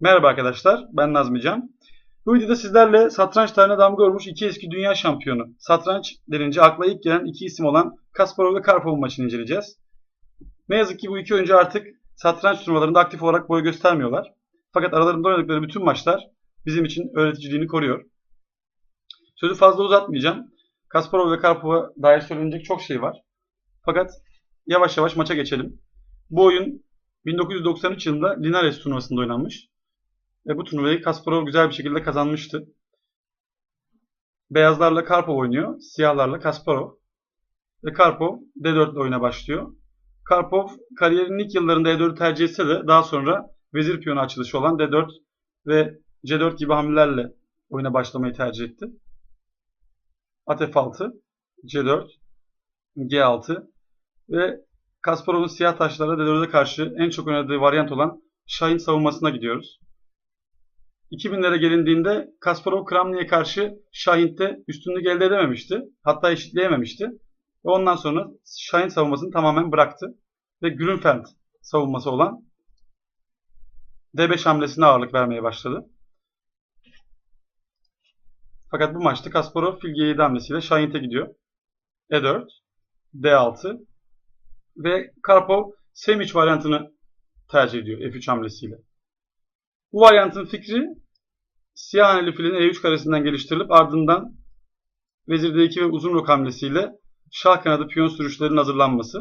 Merhaba arkadaşlar, ben Nazmi Can. Bu videoda sizlerle satranç tarihine damga vurmuş iki eski dünya şampiyonu, satranç denince akla ilk gelen iki isim olan Kasparov ve Karpov'un maçını inceleyeceğiz. Ne yazık ki bu iki oyuncu artık satranç turnuvalarında aktif olarak boy göstermiyorlar. Fakat aralarında oynadıkları bütün maçlar bizim için öğreticiliğini koruyor. Sözü fazla uzatmayacağım. Kasparov ve Karpov'a dair söylenecek çok şey var. Fakat yavaş yavaş maça geçelim. Bu oyun 1993 yılında Linares turnuvasında oynanmış. Ve bu turnuvayı Kasparov güzel bir şekilde kazanmıştı. Beyazlarla Karpov oynuyor. Siyahlarla Kasparov. Ve Karpov D4 ile oyuna başlıyor. Karpov kariyerinin ilk yıllarında E4'ü tercih etse de daha sonra vezir piyonu açılışı olan D4 ve C4 gibi hamlelerle oyuna başlamayı tercih etti. At F6, C4, G6 ve Kasparov'un siyah taşlara D4'e karşı en çok oynadığı varyant olan Şahin savunmasına gidiyoruz. 2000'lere gelindiğinde Kasparov Kramnik'e karşı Şahin'de üstünlük elde edememişti. Hatta eşitleyememişti. Ve ondan sonra Şahin savunmasını tamamen bıraktı. Ve Grünfeld savunması olan D5 hamlesine ağırlık vermeye başladı. Fakat bu maçta Kasparov fil G7 hamlesiyle Şahint'e gidiyor. E4, D6 ve Karpov Semic varyantını tercih ediyor F3 hamlesiyle. Bu varyantın fikri siyah haneli filin E3 karesinden geliştirilip ardından vezir D2 ve uzun rok hamlesiyle şah kanadı piyon sürüşlerinin hazırlanması.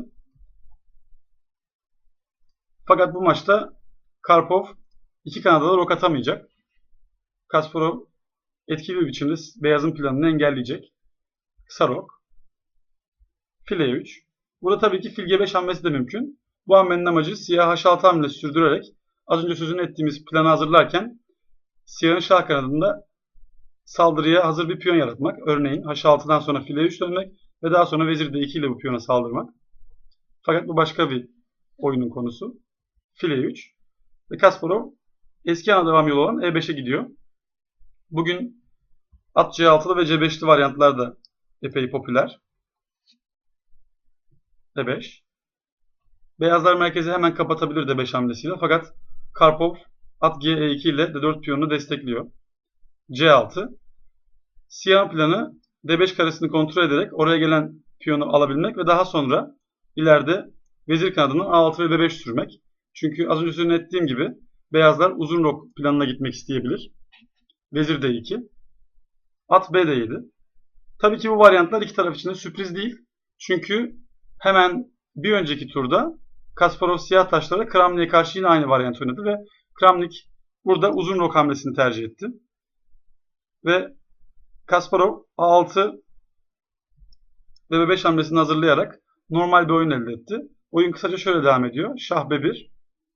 Fakat bu maçta Karpov iki kanada da rok atamayacak. Kasparov etkili bir biçimde beyazın planını engelleyecek. Kısa rok. Fil E3. Burada tabii ki fil G5 hamlesi de mümkün. Bu hamlenin amacı siyah H6 hamlesi sürdürerek az önce sözünü ettiğimiz planı hazırlarken siyahın şah kanadında saldırıya hazır bir piyon yaratmak. Örneğin H6'dan sonra file 3 dönmek ve daha sonra vezir D2 ile bu piyona saldırmak. Fakat bu başka bir oyunun konusu. File 3. Ve Kasparov eski ana devam yolu olan E5'e gidiyor. Bugün at C6'lı ve C5'li varyantlar da epey popüler. D5. Beyazlar merkezi hemen kapatabilir D5 hamlesiyle fakat Karpov at G2 ile D4 piyonunu destekliyor. C6. Siyah planı D5 karesini kontrol ederek oraya gelen piyonu alabilmek ve daha sonra ileride vezir kanadını A6 ve B5 sürmek. Çünkü az önce sözünü ettiğim gibi beyazlar uzun rok planına gitmek isteyebilir. Vezir D2. At B7. Tabii ki bu varyantlar iki taraf için de sürpriz değil. Çünkü hemen bir önceki turda Kasparov siyah taşlara Kramnik'e karşı yine aynı varyant oynadı ve Kramnik burada uzun rok hamlesini tercih etti. Ve Kasparov A6 ve B5 hamlesini hazırlayarak normal bir oyun elde etti. Oyun kısaca şöyle devam ediyor. Şah B1,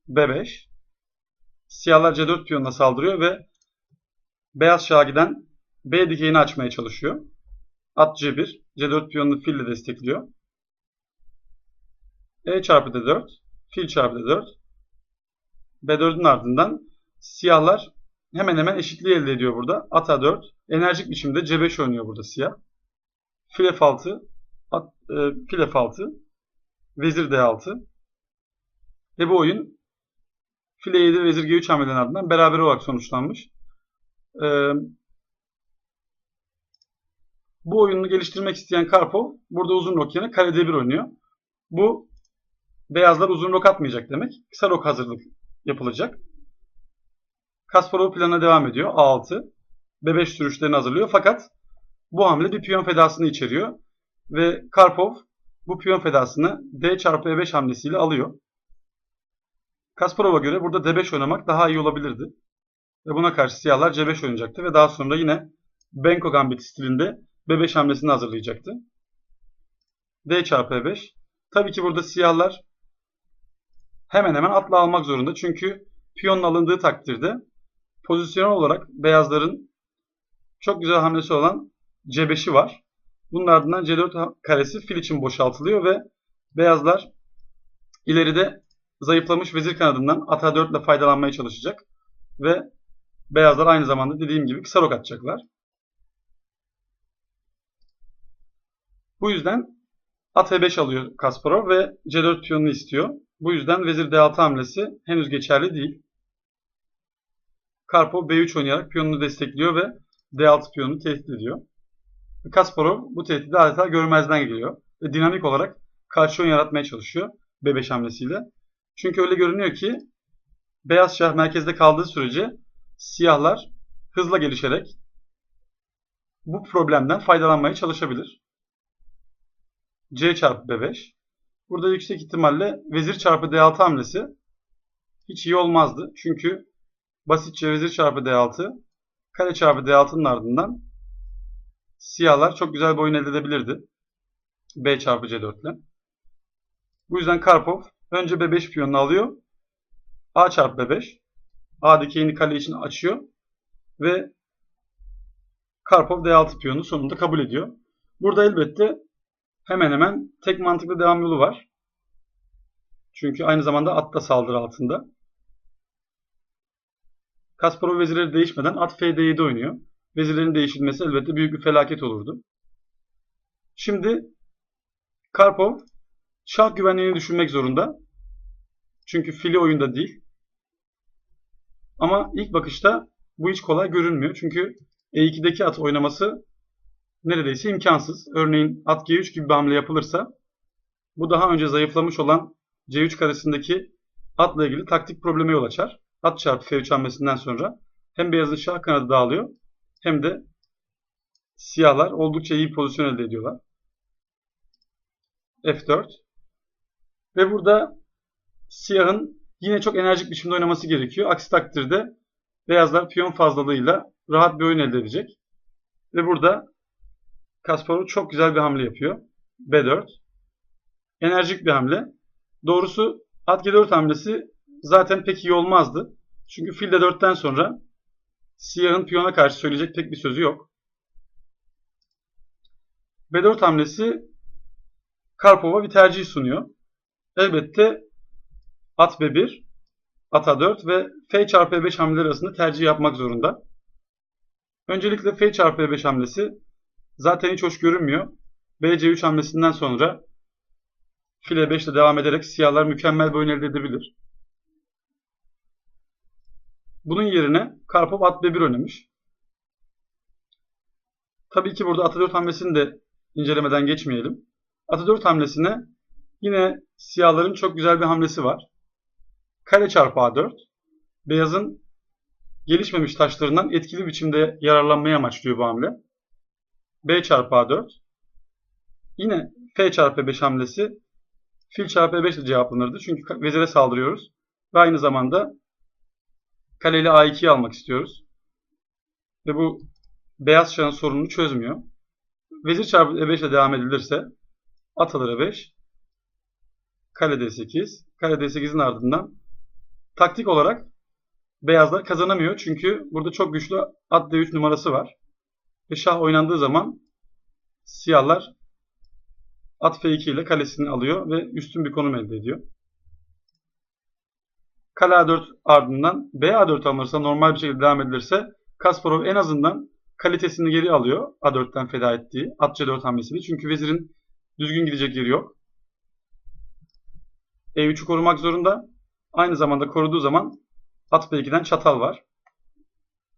B5. Siyahlar C4 piyonuna saldırıyor ve beyaz şaha giden B dikeyini açmaya çalışıyor. At C1, C4 piyonunu fille destekliyor. E çarpı D4, fil çarpı D4. B4'ün ardından siyahlar hemen hemen eşitliği elde ediyor burada. At A4, enerjik biçimde C5 oynuyor burada siyah. Fil F6, at, e, fil F6, vezir D6. Ve bu oyun fil E7, vezir G3 hamleden ardından beraber olarak sonuçlanmış. Ee, bu oyunu geliştirmek isteyen Karpov burada uzun rok yerine kare D1 oynuyor. Bu beyazlar uzun rok atmayacak demek. Kısa rok hazırlık yapılacak. Kasparov plana devam ediyor. A6. B5 sürüşlerini hazırlıyor. Fakat bu hamle bir piyon fedasını içeriyor. Ve Karpov bu piyon fedasını D çarpı E5 hamlesiyle alıyor. Kasparov'a göre burada D5 oynamak daha iyi olabilirdi. Ve buna karşı siyahlar C5 oynayacaktı ve daha sonra yine Benko Gambit stilinde B5 hamlesini hazırlayacaktı. D çarpı E5. Tabii ki burada siyahlar hemen hemen atla almak zorunda. Çünkü piyonun alındığı takdirde pozisyon olarak beyazların çok güzel hamlesi olan C5'i var. Bunun ardından C4 karesi fil için boşaltılıyor ve beyazlar ileride zayıflamış vezir kanadından at A4 ile faydalanmaya çalışacak. Ve beyazlar aynı zamanda dediğim gibi kısa rok atacaklar. Bu yüzden at E5 alıyor Kasparov ve C4 piyonunu istiyor. Bu yüzden vezir D6 hamlesi henüz geçerli değil. Karpov B3 oynayarak piyonunu destekliyor ve D6 piyonunu tehdit ediyor. Kasparov bu tehdidi adeta görmezden geliyor. Ve dinamik olarak karşı oyun yaratmaya çalışıyor B5 hamlesiyle. Çünkü öyle görünüyor ki beyaz şah merkezde kaldığı sürece siyahlar hızla gelişerek bu problemden faydalanmaya çalışabilir. C çarpı B5. Burada yüksek ihtimalle vezir çarpı D6 hamlesi hiç iyi olmazdı. Çünkü basitçe vezir çarpı D6, kale çarpı D6'nın ardından siyahlar çok güzel bir oyun elde edebilirdi. B çarpı C4 ile. Bu yüzden Karpov önce B5 piyonunu alıyor. A çarpı B5. A dikeyini kale için açıyor. Ve Karpov D6 piyonu sonunda kabul ediyor. Burada elbette hemen hemen tek mantıklı devam yolu var. Çünkü aynı zamanda at da saldırı altında. Kasparov vezirleri değişmeden at F7 oynuyor. Vezirlerin değişilmesi elbette büyük bir felaket olurdu. Şimdi Karpov şah güvenliğini düşünmek zorunda. Çünkü fili oyunda değil. Ama ilk bakışta bu hiç kolay görünmüyor. Çünkü E2'deki at oynaması neredeyse imkansız. Örneğin at G3 gibi bir hamle yapılırsa bu daha önce zayıflamış olan C3 karesindeki atla ilgili taktik probleme yol açar. At çarpı F3 hamlesinden sonra hem beyazın şah kanadı dağılıyor hem de siyahlar oldukça iyi pozisyon elde ediyorlar. F4 ve burada siyahın yine çok enerjik biçimde oynaması gerekiyor. Aksi takdirde beyazlar piyon fazlalığıyla rahat bir oyun elde edecek. Ve burada Kasparov çok güzel bir hamle yapıyor. B4. Enerjik bir hamle. Doğrusu at G4 hamlesi zaten pek iyi olmazdı. Çünkü fil D4'ten sonra siyahın piyona karşı söyleyecek pek bir sözü yok. B4 hamlesi Karpov'a bir tercih sunuyor. Elbette at B1, at A4 ve F çarpı E5 hamleleri arasında tercih yapmak zorunda. Öncelikle F çarpı E5 hamlesi zaten hiç hoş görünmüyor. BC3 hamlesinden sonra file 5 ile devam ederek siyahlar mükemmel bir oyun elde edebilir. Bunun yerine Karpov at B1 oynamış. Tabii ki burada at 4 hamlesini de incelemeden geçmeyelim. At 4 hamlesine yine siyahların çok güzel bir hamlesi var. Kale çarpı A4. Beyazın gelişmemiş taşlarından etkili biçimde yararlanmaya amaçlıyor bu hamle. B çarpı A4. Yine F çarpı E5 hamlesi fil çarpı E5 ile cevaplanırdı. Çünkü vezire saldırıyoruz. Ve aynı zamanda kale ile A2'yi almak istiyoruz. Ve bu beyaz şahın sorununu çözmüyor. Vezir çarpı E5 ile devam edilirse at alır E5 kale D8 kale D8'in ardından taktik olarak beyazlar kazanamıyor. Çünkü burada çok güçlü at D3 numarası var. Ve şah oynandığı zaman siyahlar at F2 ile kalesini alıyor ve üstün bir konum elde ediyor. Kale A4 ardından B A4 alınırsa normal bir şekilde devam edilirse Kasparov en azından kalitesini geri alıyor A4'ten feda ettiği at C4 hamlesini. Çünkü vezirin düzgün gidecek yeri yok. E3'ü korumak zorunda. Aynı zamanda koruduğu zaman at B2'den çatal var.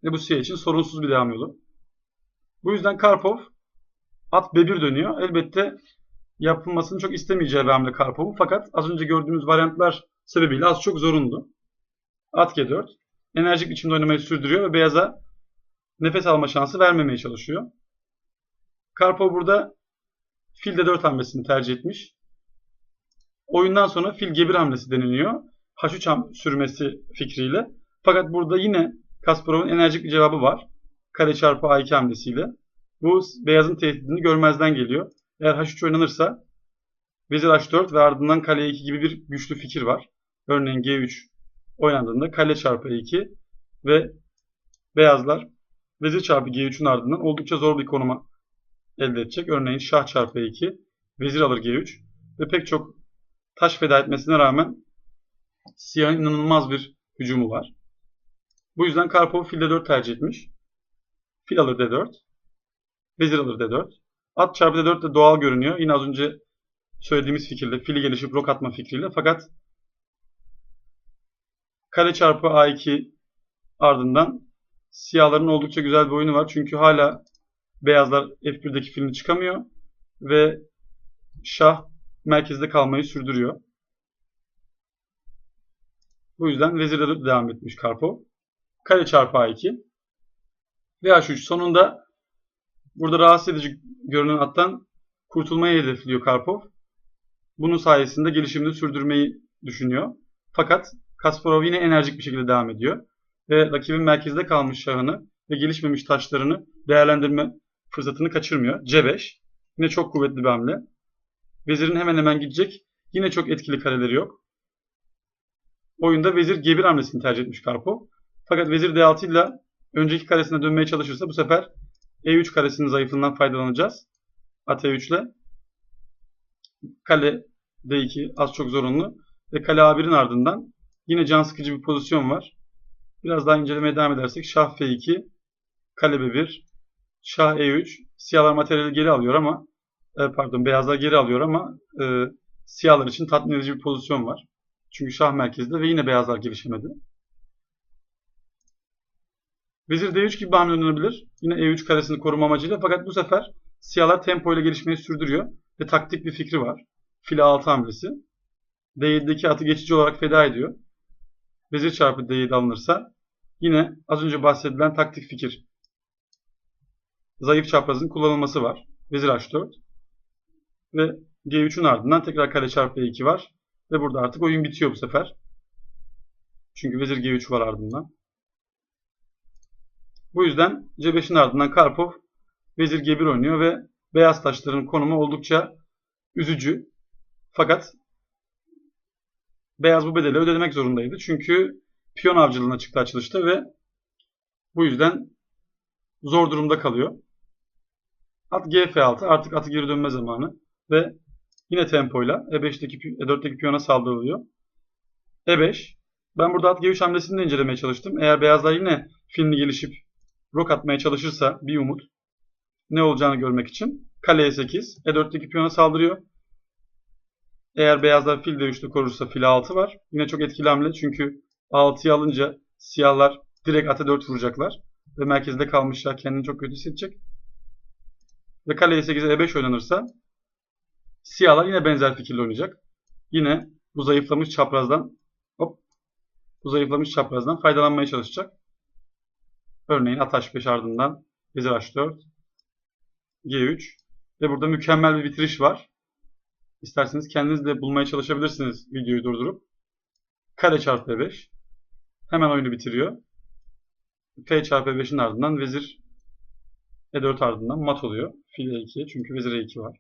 Ve bu siyah için sorunsuz bir devam yolu. Bu yüzden Karpov at B1 dönüyor. Elbette yapılmasını çok istemeyeceği bir hamle Karpov'un. Fakat az önce gördüğümüz varyantlar sebebiyle az çok zorundu. At G4. Enerjik biçimde oynamayı sürdürüyor ve beyaza nefes alma şansı vermemeye çalışıyor. Karpov burada fil D4 hamlesini tercih etmiş. Oyundan sonra fil G1 hamlesi deniliyor. H3 sürmesi fikriyle. Fakat burada yine Kasparov'un enerjik bir cevabı var. Kare çarpı A2 hamlesiyle. Bu beyazın tehdidini görmezden geliyor. Eğer H3 oynanırsa vezir H4 ve ardından kale 2 gibi bir güçlü fikir var. Örneğin G3 oynandığında kale çarpı E2 ve beyazlar vezir çarpı G3'ün ardından oldukça zor bir konuma elde edecek. Örneğin şah çarpı E2, vezir alır G3 ve pek çok taş feda etmesine rağmen siyahın inanılmaz bir hücumu var. Bu yüzden Karpov fil D4 tercih etmiş. Fil alır D4. Vezir alır D4. At çarpı D4 de doğal görünüyor. Yine az önce söylediğimiz fikirle, fili gelişip rok atma fikriyle. Fakat kare çarpı A2 ardından Siyahların oldukça güzel bir oyunu var. Çünkü hala beyazlar F1'deki filmi çıkamıyor. Ve şah merkezde kalmayı sürdürüyor. Bu yüzden vezirde de devam etmiş Karpov. Kale çarpı A2. Ve H3. Sonunda burada rahatsız edici görünen attan kurtulmayı hedefliyor Karpov. Bunun sayesinde gelişimini sürdürmeyi düşünüyor. Fakat Kasparov yine enerjik bir şekilde devam ediyor. Ve rakibin merkezde kalmış şahını ve gelişmemiş taşlarını değerlendirme fırsatını kaçırmıyor. C5. Yine çok kuvvetli bir hamle. Vezirin hemen hemen gidecek. Yine çok etkili kareleri yok. Oyunda vezir G1 hamlesini tercih etmiş Karpov. Fakat vezir D6 ile önceki karesine dönmeye çalışırsa bu sefer E3 karesinin zayıflığından faydalanacağız. At E3 ile. Kale D2 az çok zorunlu. Ve kale A1'in ardından yine can sıkıcı bir pozisyon var. Biraz daha incelemeye devam edersek şah F2, kale B1, şah E3. Siyahlar materyali geri alıyor ama e, pardon beyazlar geri alıyor ama e, siyahlar için tatmin edici bir pozisyon var. Çünkü şah merkezde ve yine beyazlar gelişemedi. Vezir D3 gibi bir hamle oynanabilir. Yine E3 karesini koruma amacıyla fakat bu sefer siyahlar tempo ile gelişmeyi sürdürüyor ve taktik bir fikri var. Fil A6 hamlesi. D7'deki atı geçici olarak feda ediyor. Vezir çarpı D7 alınırsa yine az önce bahsedilen taktik fikir. Zayıf çaprazın kullanılması var. Vezir H4 ve G3'ün ardından tekrar kale çarpı E2 var. Ve burada artık oyun bitiyor bu sefer. Çünkü vezir G3 var ardından. Bu yüzden C5'in ardından Karpov vezir G1 oynuyor ve beyaz taşların konumu oldukça üzücü. Fakat beyaz bu bedeli ödemek zorundaydı. Çünkü piyon avcılığına çıktı açılışta ve bu yüzden zor durumda kalıyor. At G-F6 artık atı geri dönme zamanı ve yine tempoyla E5'teki E4'teki piyona saldırılıyor. E5 ben burada at G3 hamlesini de incelemeye çalıştım. Eğer beyazlar yine filmli gelişip rok atmaya çalışırsa bir umut ne olacağını görmek için kale E8 E4'teki piyona saldırıyor. Eğer beyazlar fil D3'te korursa fil A6 var. Yine çok etkili hamle çünkü A6'yı alınca siyahlar direkt ata 4 vuracaklar. Ve merkezde kalmışlar kendini çok kötü hissedecek. Ve kale E8'e E5 oynanırsa siyahlar yine benzer fikirle oynayacak. Yine bu zayıflamış çaprazdan hop bu zayıflamış çaprazdan faydalanmaya çalışacak. Örneğin at H5 ardından vezir H4 G3 ve burada mükemmel bir bitiriş var. İsterseniz kendiniz de bulmaya çalışabilirsiniz videoyu durdurup. Kare çarpı E5 hemen oyunu bitiriyor. F çarpı E5'in ardından vezir E4 ardından mat oluyor. Fil E2'ye çünkü vezir E2 var.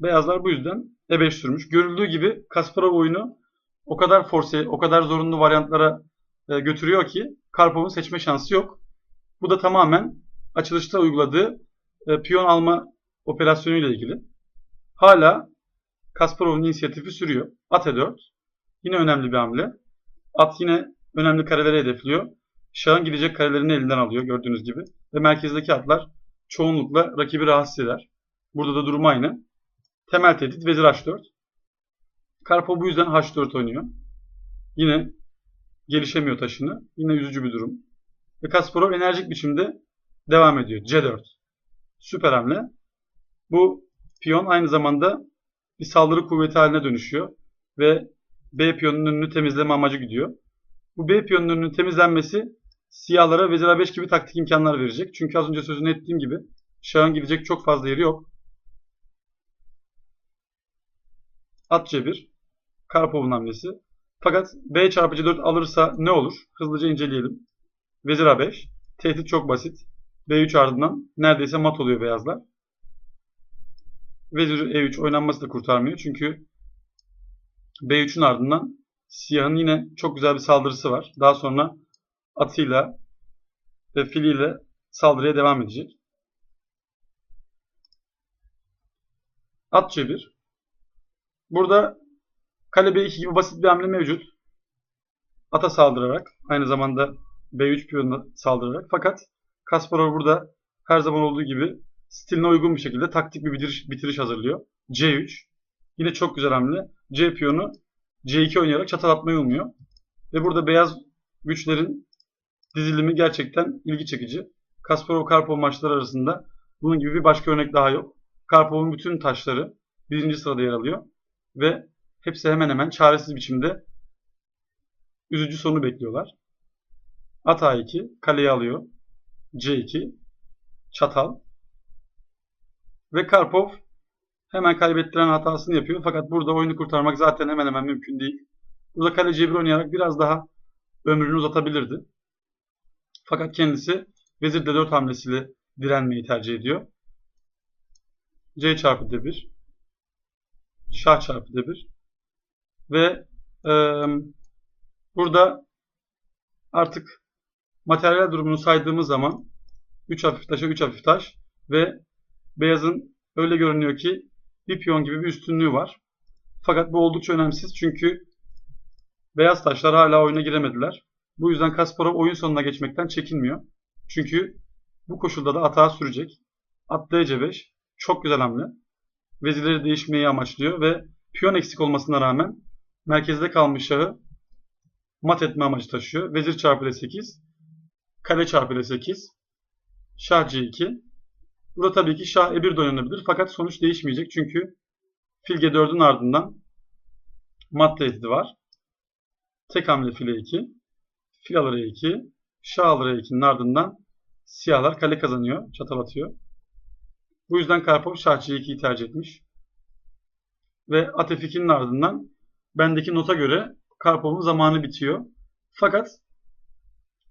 Beyazlar bu yüzden E5 sürmüş. Görüldüğü gibi Kasparov oyunu o kadar force, o kadar zorunlu varyantlara e, götürüyor ki Karpov'un seçme şansı yok. Bu da tamamen açılışta uyguladığı e, piyon alma operasyonuyla ilgili. Hala Kasparov'un inisiyatifi sürüyor. At E4. Yine önemli bir hamle. At yine önemli kareleri hedefliyor. Şahın gidecek karelerini elinden alıyor gördüğünüz gibi. Ve merkezdeki atlar çoğunlukla rakibi rahatsız eder. Burada da durum aynı. Temel tehdit vezir H4. Karpov bu yüzden H4 oynuyor. Yine gelişemiyor taşını. Yine üzücü bir durum. Ve Kasparov enerjik biçimde devam ediyor. C4. Süper hamle. Bu piyon aynı zamanda bir saldırı kuvveti haline dönüşüyor. Ve B piyonunun önünü temizleme amacı gidiyor. Bu B piyonunun önünün temizlenmesi siyahlara vezir A5 gibi taktik imkanlar verecek. Çünkü az önce sözünü ettiğim gibi şahın gidecek çok fazla yeri yok. At C1. Karpov'un hamlesi. Fakat B çarpı C4 alırsa ne olur? Hızlıca inceleyelim. Vezir A5. Tehdit çok basit. B3 ardından neredeyse mat oluyor beyazlar. Vezir E3 oynanması da kurtarmıyor. Çünkü B3'ün ardından siyahın yine çok güzel bir saldırısı var. Daha sonra atıyla ve filiyle saldırıya devam edecek. At C1. Burada kale B2 gibi basit bir hamle mevcut. Ata saldırarak aynı zamanda B3 piyonuna saldırarak fakat Kasparov burada her zaman olduğu gibi stiline uygun bir şekilde taktik bir bitiriş, bitiriş hazırlıyor. C3. Yine çok güzel hamle. C piyonu C2 oynayarak çatal atmayı umuyor. Ve burada beyaz güçlerin dizilimi gerçekten ilgi çekici. Kasparov-Karpov maçları arasında bunun gibi bir başka örnek daha yok. Karpov'un bütün taşları birinci sırada yer alıyor ve hepsi hemen hemen çaresiz biçimde üzücü sonu bekliyorlar. At A2, kaleyi alıyor. C2, çatal. Ve Karpov hemen kaybettiren hatasını yapıyor. Fakat burada oyunu kurtarmak zaten hemen hemen mümkün değil. Burada kale C1 oynayarak biraz daha ömrünü uzatabilirdi. Fakat kendisi vezir D4 hamlesiyle direnmeyi tercih ediyor. C çarpı D1 Şah çarpı D1 ve e, burada artık materyal durumunu saydığımız zaman 3 hafif taşa 3 hafif taş ve beyazın öyle görünüyor ki bir piyon gibi bir üstünlüğü var. Fakat bu oldukça önemsiz çünkü beyaz taşlar hala oyuna giremediler. Bu yüzden Kasparov oyun sonuna geçmekten çekinmiyor. Çünkü bu koşulda da atağa sürecek. At DC5 çok güzel hamle. Vezirleri değişmeyi amaçlıyor ve piyon eksik olmasına rağmen merkezde kalmış şahı mat etme amacı taşıyor. Vezir çarpı D8, kale çarpı D8, şah C2. Burada tabii ki şah E1 de oynanabilir fakat sonuç değişmeyecek çünkü fil G4'ün ardından mat tehdidi var. Tek hamle file 2, fil alır E2, şah alır E2'nin ardından siyahlar kale kazanıyor, çatal atıyor. Bu yüzden Karpov şah C2'yi tercih etmiş. Ve at F2'nin ardından bendeki nota göre Karpov'un zamanı bitiyor. Fakat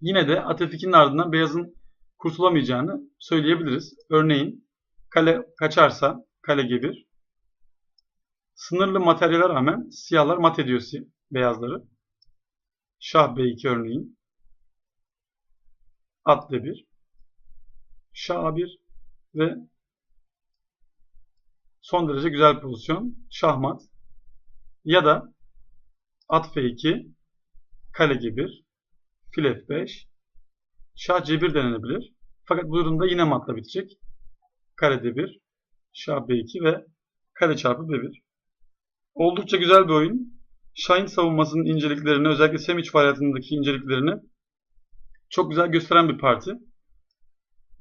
yine de at F2'nin ardından beyazın kurtulamayacağını söyleyebiliriz. Örneğin kale kaçarsa kale G1 sınırlı materyale rağmen siyahlar mat ediyor beyazları. Şah B2 örneğin. At D1 Şah A1 ve son derece güzel pozisyon. Şahmat. Ya da at F2, kale G1, fil F5, şah C1 denenebilir. Fakat bu durumda yine matla bitecek. Kale D1, şah B2 ve kale çarpı B1. Oldukça güzel bir oyun. Şah'ın savunmasının inceliklerini, özellikle Semic varyantındaki inceliklerini çok güzel gösteren bir parti.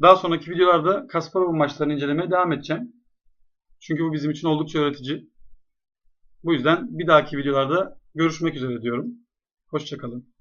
Daha sonraki videolarda Kasparov maçlarını incelemeye devam edeceğim. Çünkü bu bizim için oldukça öğretici. Bu yüzden bir dahaki videolarda görüşmek üzere diyorum. Hoşçakalın.